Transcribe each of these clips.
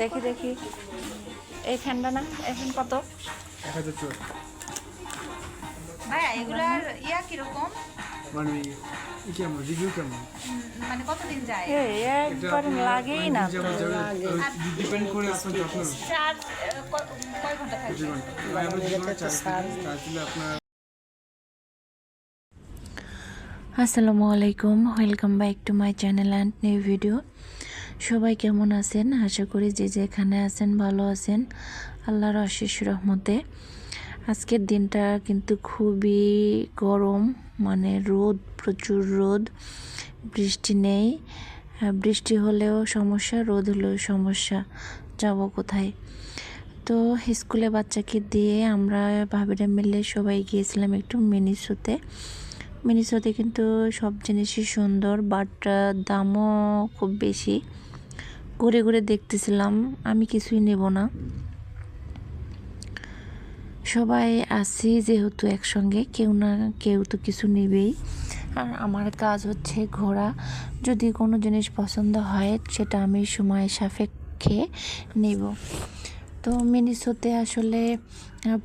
দেখি দেখি। এই ফ্যানটা না এই ফ্যান কত? ভাইয়া এগুলার ইয়া কীরকম? মানে কেমন রিভিউ কেমন? মানে কতদিন যায়? একবার লাগেই না। ডিপেন্ড করে আপনার যত্ন চার্জ কয় ঘণ্টা আপনার আসসালামু আলাইকুম welcome back to my channel and new video সবাই কেমন আছেন? আশা করি যে যেখানে আছেন ভালো আছেন। আল্লাহর অশেষ রহমতে। আজকের দিনটা কিন্তু খুবই গরম মানে রোদ, প্রচুর রোদ, বৃষ্টি নেই। বৃষ্টি হলেও সমস্যা, রোদ হলেও সমস্যা। যাব কোথায়? তো স্কুলে বাচ্চাকে দিয়ে আমরা ভাবিরা মিলে সবাই গিয়েছিলাম একটু মিনিসোতে। মিনিসোতে কিন্তু সব জিনিসই সুন্দর বাট দামও খুব বেশি। ঘুরে ঘুরে দেখতেছিলাম, আমি কিছুই নেব না। সবাই আছি যেহেতু একসঙ্গে, কেউ না, কেউ তো কিছু নেবেই। আর আমার কাজ হচ্ছে ঘোরা। যদি কোনো জিনিস পছন্দ হয়, সেটা আমি সময় সাপেক্ষে নেব। তো মিনিসোতে আসলে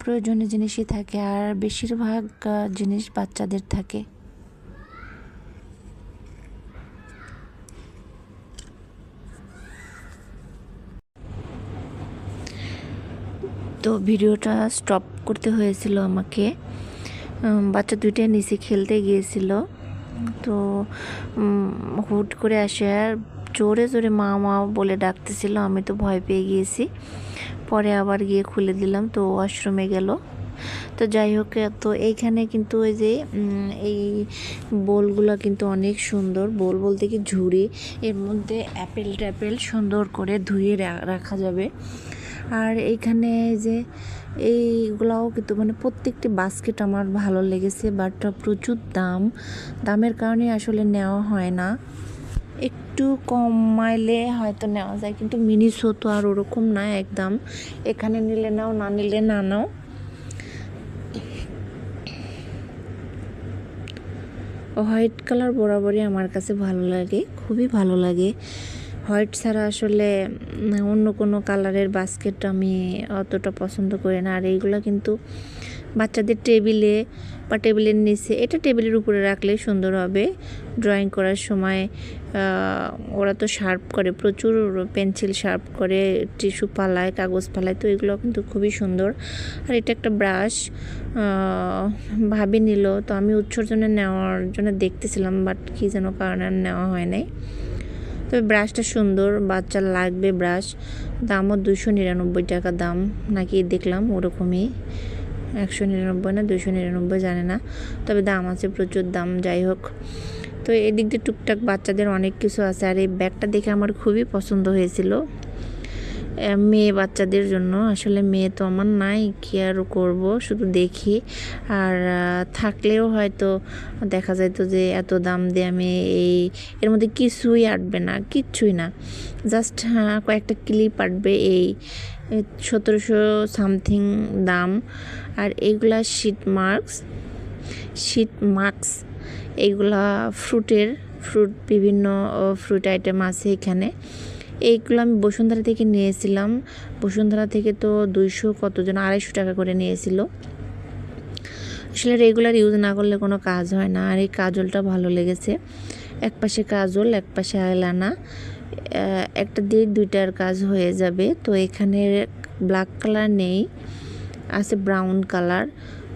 প্রয়োজনীয় জিনিসই থাকে, আর বেশিরভাগ জিনিস বাচ্চাদের থাকে। তো ভিডিওটা স্টপ করতে হয়েছিল আমাকে। বাচ্চা দুইটা নিচে খেলতে গিয়েছিল। তো হুট করে আসে আর জোরে জোরে মা মা বলে ডাকতেছিল, আমি তো ভয় পেয়ে গিয়েছি। পরে আবার গিয়ে খুলে দিলাম, তো ওয়াশরুমে গেল। তো যাই হোক, তো এইখানে কিন্তু ওই যে এই বোলগুলো কিন্তু অনেক সুন্দর। বোল বলতে কি ঝুড়ি, এর মধ্যে অ্যাপেল ট্যাপেল সুন্দর করে ধুয়ে রাখা যাবে। আর এইখানে যে এইগুলাও কিন্তু মানে প্রত্যেকটি বাস্কেট আমার ভালো লেগেছে বাট প্রচুর দাম। দামের কারণে আসলে নেওয়া হয় না। একটু কমাইলে হয়তো নেওয়া যায়, কিন্তু মিনিসো তো আর ওরকম না একদম। এখানে নিলে নাও, না নিলে না নাও। হোয়াইট কালার বরাবরই আমার কাছে ভালো লাগে, খুবই ভালো লাগে। হোয়াইট ছাড়া আসলে অন্য কোনো কালারের বাস্কেট আমি অতটা পছন্দ করি না। আর এইগুলো কিন্তু বাচ্চাদের টেবিলে বা টেবিলের নিচে, এটা টেবিলের উপরে রাখলে সুন্দর হবে। ড্রয়িং করার সময় ওরা তো শার্প করে, প্রচুর পেন্সিল শার্প করে টিস্যু পালায়, কাগজ পালায়, তো এগুলো কিন্তু খুবই সুন্দর। আর এটা একটা ব্রাশ ভাবি নিল, তো আমি উৎসর্জনে নেওয়ার জন্য দেখতেছিলাম বাট কী যেন কারণে নেওয়া হয় নাই। তবে ব্রাশটা সুন্দর, বাচ্চার লাগবে ব্রাশ। দামও দুশো নিরানব্বই টাকা দাম, নাকি দেখলাম ওরকমই। একশো নিরানব্বই না দুশো নিরানব্বই, জানে না। তবে দাম আছে প্রচুর দাম, যাই হোক। তো এদিক দিয়ে টুকটাক বাচ্চাদের অনেক কিছু আছে, আর এই ব্যাগটা দেখে আমার খুবই পছন্দ হয়েছিল। মেয়ে বাচ্চাদের জন্য। আসলে মেয়ে তো আমার নাই, কি আর করব? শুধু দেখি। আর থাকলেও হয়তো দেখা যাইতো যে এত দাম দিয়ে আমি এই, এর মধ্যে কিছুই আটবে না, কিচ্ছুই না। জাস্ট কয়েকটা ক্লিপ আটবে এই সতেরোশো সামথিং দাম। আর এইগুলা শীট মার্কস শীট মার্কস এইগুলা ফ্রুটের, ফ্রুট বিভিন্ন ফ্রুট আইটেম আছে এখানে। এইগুলো আমি বসুন্ধরা থেকে নিয়েছিলাম। বসুন্ধরা থেকে তো দুইশো কতজন, আড়াইশো টাকা করে নিয়েছিল। আসলে রেগুলার ইউজ না করলে কোনো কাজ হয় না। আর এই কাজলটা ভালো লেগেছে। এক পাশে কাজল, এক পাশে আয়লানা। একটা দিয়ে দুইটার কাজ হয়ে যাবে। তো এখানে ব্ল্যাক কালার নেই, আছে ব্রাউন কালার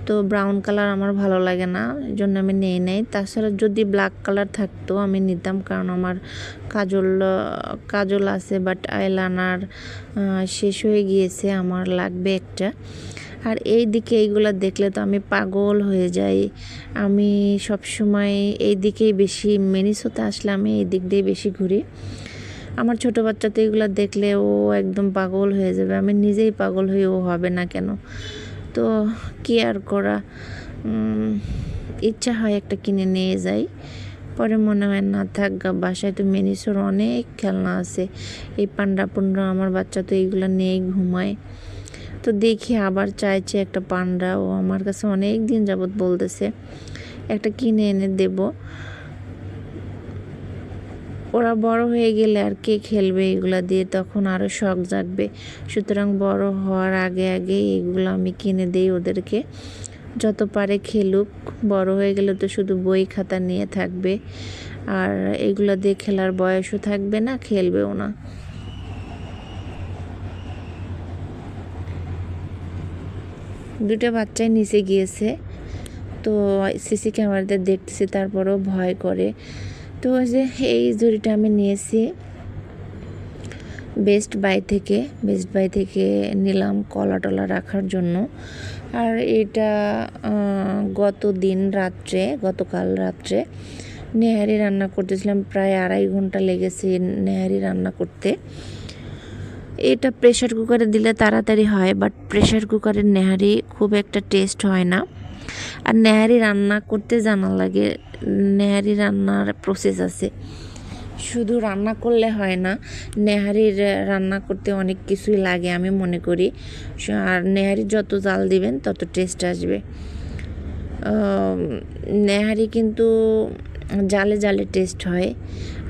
তো ব্রাউন কালার আমার ভালো লাগে না, এই জন্য আমি নেই নাই। তাছাড়া যদি ব্ল্যাক কালার থাকতো আমি নিতাম, কারণ আমার কাজল কাজল আছে বাট আইলানার শেষ হয়ে গিয়েছে, আমার লাগবে একটা। আর এই দিকে এইগুলা দেখলে তো আমি পাগল হয়ে যাই। আমি সব সময় এই দিকেই বেশি, মেনিসোতে আসলে আমি এই দিক দিয়ে বেশি ঘুরি। আমার ছোট বাচ্চা তো এগুলো দেখলে ও একদম পাগল হয়ে যাবে, আমি নিজেই পাগল হয়ে ও হবে না কেন? তো কি আর করা? ইচ্ছা হয় একটা কিনে নিয়ে যাই। পরে মনে হয়, না থাক বাসায় তো মেনিসোর অনেক খেলনা আছে। এই পান্ডা পুন্ডা, আমার বাচ্চা তো এইগুলো নিয়েই ঘুমায়। তো দেখি আবার চাইছে একটা পান্ডা। ও আমার কাছে অনেক দিন যাবৎ বলতেছে, একটা কিনে এনে দেব। ওরা বড় হয়ে গেলে আর কে খেলবে এগুলা দিয়ে তখন আরও শখ জাগবে। সুতরাং বড় হওয়ার আগে আগে এগুলো আমি কিনে দিই ওদেরকে। যত পারে খেলুক, বড় হয়ে গেলে তো শুধু বই খাতা নিয়ে থাকবে। আর এগুলো দিয়ে খেলার বয়সও থাকবে না, খেলবেও না। দুটো বাচ্চাই নিচে গিয়েছে। তো সিসি ক্যামেরাতে দেখতেছি, তারপরেও ভয় করে। তো যে, এই জুড়িটা আমি নিয়েছি বেস্ট বাই থেকে। বেস্ট বাই থেকে নিলাম কলা টলা রাখার জন্য। আর এটা গত দিন রাত্রে, গতকাল রাত্রে নেহারি রান্না করতেছিলাম। প্রায় আড়াই ঘণ্টা লেগেছে নেহারি রান্না করতে। এটা প্রেশার কুকারে দিলে তাড়াতাড়ি হয় বাট প্রেশার কুকারের নেহারি খুব একটা টেস্ট হয় না। আর নেহারি রান্না করতে জানা লাগে, নেহারি রান্নার প্রসেস আছে। শুধু রান্না করলে হয় না, নেহারির রান্না করতে অনেক কিছুই লাগে আমি মনে করি। আর নেহারি যত জাল দিবেন, তত টেস্ট আসবে। নেহারি কিন্তু জালে জালে টেস্ট হয়,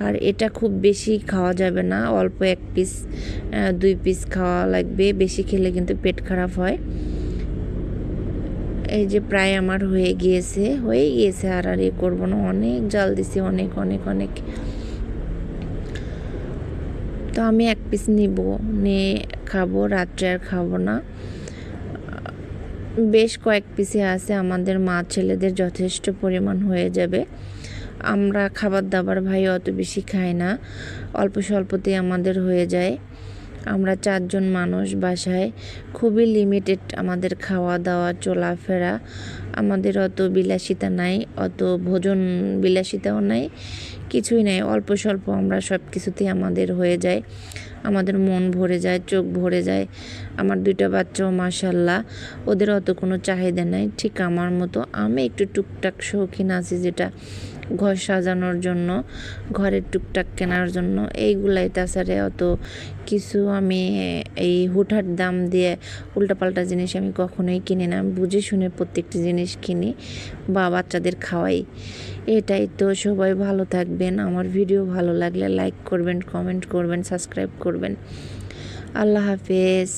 আর এটা খুব বেশি খাওয়া যাবে না, অল্প এক পিস দুই পিস খাওয়া লাগবে, বেশি খেলে কিন্তু পেট খারাপ হয়। এই যে প্রায় আমার হয়ে গিয়েছে হয়ে গিয়েছে আর আর এ করব না, অনেক জাল দিছি, অনেক অনেক অনেক। তো আমি এক পিস নিব, নিয়ে খাব, রাত্রে আর খাব না। বেশ কয়েক পিসে আছে, আমাদের মা ছেলেদের যথেষ্ট পরিমাণ হয়ে যাবে। আমরা খাবার দাবার ভাই অত বেশি খাই না অল্প স্বল্পতেই আমাদের হয়ে যায়। আমরা চারজন মানুষ বাসায়, খুবই লিমিটেড আমাদের খাওয়া দাওয়া চলাফেরা। আমাদের অত বিলাসিতা নাই, অত ভোজন বিলাসিতাও নাই, কিছুই নাই। অল্প স্বল্প আমরা সব কিছুতেই আমাদের হয়ে যায়। আমাদের মন ভরে যায়, চোখ ভরে যায়। আমার দুইটা বাচ্চাও মাসাল্লাহ ওদের অত কোনো চাহিদা নাই। ঠিক আমার মতো, আমি একটু টুকটাক শৌখিন আছি যেটা ঘর সাজানোর জন্য, ঘরের টুকটাক কেনার জন্য। এইগুলাই তাছাড়া অত কিছু আমি এই হুটহাট দাম দিয়ে উল্টাপাল্টা জিনিস আমি কখনোই কিনি না। বুঝে শুনে প্রত্যেকটি জিনিস কিনি বা বাচ্চাদের খাওয়াই। এটাই তো, সবাই ভালো থাকবেন। আমার ভিডিও ভালো লাগলে লাইক করবেন কমেন্ট করবেন সাবস্ক্রাইব করবেন। আল্লাহ হাফেজ।